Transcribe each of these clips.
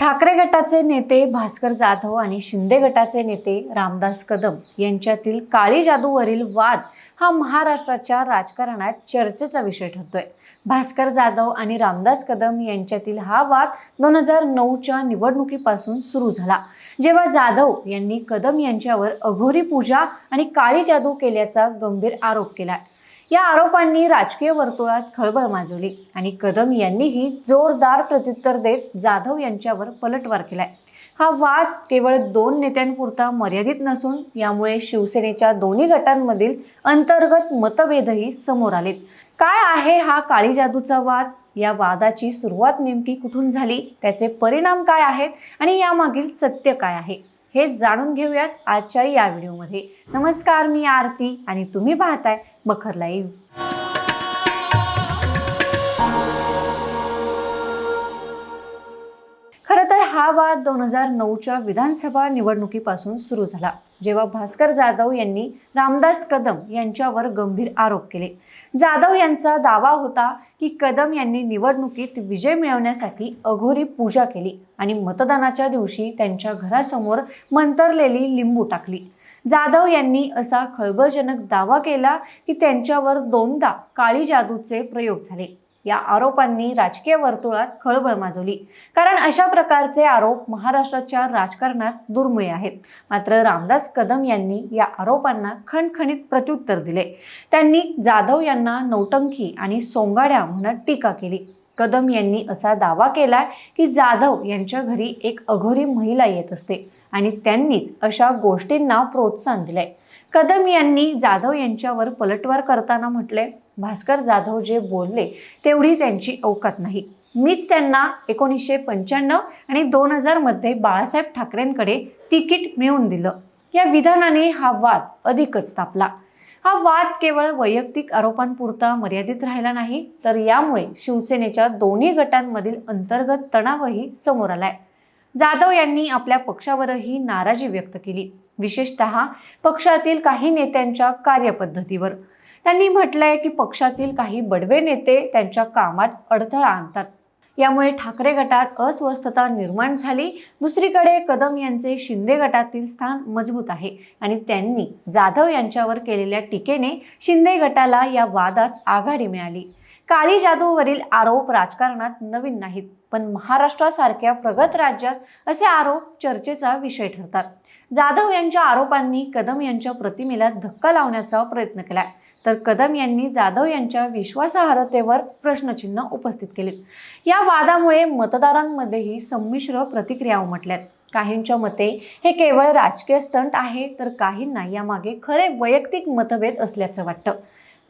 ठाकरे गटाचे नेते भास्कर जाधव आणि शिंदे गटाचे नेते रामदास कदम यांच्यातील काळी जादूवरील वाद हा महाराष्ट्राच्या राजकारणात चर्चेचा विषय ठरतोय. भास्कर जाधव आणि रामदास कदम यांच्यातील हा वाद दोन हजार नऊच्या निवडणुकीपासून सुरू झाला. जेव्हा जाधव यांनी कदम यांच्यावर अघोरी पूजा आणि काळी जादू केल्याचा गंभीर आरोप केला या आरोपांनी राजकीय वर्तुळात खळबळ माजवली आणि कदम यांनीही जोरदार प्रत्युत्तर देत जाधव यांच्यावर पलटवार केलाय. हा वाद केवळ दोन नेत्यांपुरता मर्यादित नसून यामुळे शिवसेनेच्या दोन्ही गटांमधील अंतर्गत मतभेदही समोर आलेत. काय आहे हा काळी जादूचा वाद? या वादाची सुरुवात नेमकी कुठून झाली? त्याचे परिणाम काय आहेत? आणि यामागील सत्य काय आहे? हे जाणून घेऊयात आजच्या या व्हिडिओमध्ये. नमस्कार मी आरती आणि तुम्ही पाहताय बखर लाईव्ह. खरं तर हा वाद दोन हजार नऊच्या विधानसभा निवडणुकीपासून सुरू झाला जेव्हा भास्कर जाधव यांनी रामदास कदम यांच्यावर गंभीर आरोप केले. जाधव यांचा दावा होता की कदम यांनी निवडणुकीत विजय मिळवण्यासाठी अघोरी पूजा केली आणि मतदानाच्या दिवशी त्यांच्या घरासमोर मंतरलेली लिंबू टाकली. जाधव यांनी असा खळबळजनक दावा केला की त्यांच्यावर दोनदा काळी जादूचे प्रयोग झाले. या आरोपांनी राजकीय वर्तुळात खळबळ माजवली. कारण अशा प्रकारचे आरोप महाराष्ट्राच्या राजकारणात दुर्मिळ आहेत. मात्र रामदास कदम यांनी या आरोपांना खणखणीत प्रत्युत्तर दिले. त्यांनी जाधव यांना नौटंकी आणि सोंगाड्या म्हणत टीका केली. कदम यांनी असा दावा केला की जाधव यांच्या घरी एक अघोरी महिला येत असते आणि त्यांनीच अशा गोष्टींना प्रोत्साहन दिलंय. कदम यांनी जाधव यांच्यावर पलटवार करताना म्हटले भास्कर जाधव जे बोलले तेवढी त्यांची अवकात नाही. मीच त्यांना एकोणीसशे पंच्याण्णव आणि दोन हजारमध्ये बाळासाहेब ठाकरेंकडे तिकीट मिळवून दिलं. या विधानाने हा वाद अधिकच तापला. हा वाद केवळ वैयक्तिक आरोपांपुरता मर्यादित राहिला नाही तर यामुळे शिवसेनेच्या दोन्ही गटांमधील अंतर्गत तणावही समोर आलाय. जाधव यांनी आपल्या पक्षावरही नाराजी व्यक्त केली विशेषतः पक्षातील काही नेत्यांच्या कार्यपद्धतीवर. त्यांनी म्हटलंय की पक्षातील काही बडवे नेते त्यांच्या कामात अडथळा आणतात. यामुळे ठाकरे गटात अस्वस्थता निर्माण झाली. दुसरीकडे कदम यांचे शिंदे गटातील स्थान मजबूत आहे आणि त्यांनी जाधव यांच्यावर केलेल्या टीकेने शिंदे गटाला या वादात आघाडी मिळाली. काळी जादूवरील आरोप राजकारणात नवीन नाहीत पण महाराष्ट्रासारख्या प्रगत राज्यात असे आरोप चर्चेचा विषय ठरतात. जाधव यांच्या आरोपांनी कदम यांच्या प्रतिमेला धक्का लावण्याचा प्रयत्न केलाय. तर कदम यांनी जाधव यांच्या विश्वासार्हतेवर प्रश्नचिन्ह उपस्थित केलेत. या वादामुळे मतदारांमध्येही संमिश्र प्रतिक्रिया उमटल्यात. काहींच्या मते हे केवळ राजकीय स्टंट आहे तर काहींना यामागे खरे वैयक्तिक मतभेद असल्याचं वाटतं.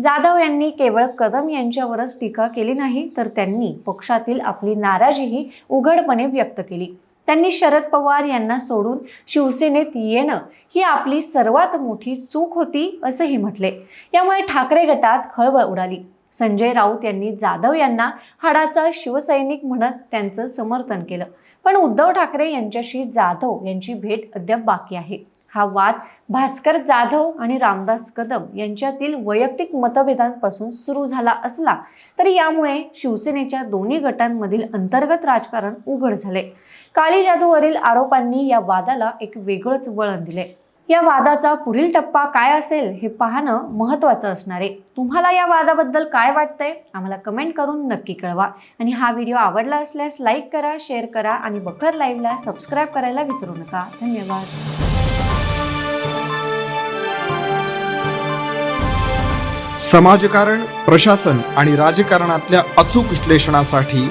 जाधव यांनी केवळ कदम यांच्यावरच टीका केली नाही तर त्यांनी पक्षातील आपली नाराजीही उघडपणे व्यक्त केली. त्यांनी शरद पवार यांना सोडून शिवसेनेत येणं ही आपली सर्वात मोठी चूक होती असंही म्हटले. यामुळे ठाकरे गटात खळबळ उडाली. संजय राऊत यांनी जाधव यांना हाडाचा शिवसैनिक म्हणत त्यांचं समर्थन केलं. पण उद्धव ठाकरे यांच्याशी जाधव यांची भेट अद्याप बाकी आहे. हा वाद भास्कर जाधव आणि रामदास कदम यांच्यातील वैयक्तिक मतभेदांपासून सुरू झाला असला तरी यामुळे शिवसेनेच्या दोन्ही गटांमधील अंतर्गत राजकारण उघड झाले. काळी जादूवरील आरोपांनी या वादाला एक वेगळंच वळण दिले या वादाचा पुढील टप्पा काय असेल हे पाहणं महत्त्वाचं असणार आहे. तुम्हाला या वादाबद्दल काय वाटतंय आम्हाला कमेंट करून नक्की कळवा. आणि हा व्हिडिओ आवडला असल्यास लाईक करा शेअर करा आणि बखर लाईव्हला सबस्क्राईब करायला विसरू नका. धन्यवाद. समाजकारण प्रशासन आणि राजकारणातल्या अचूक विश्लेषणासाठी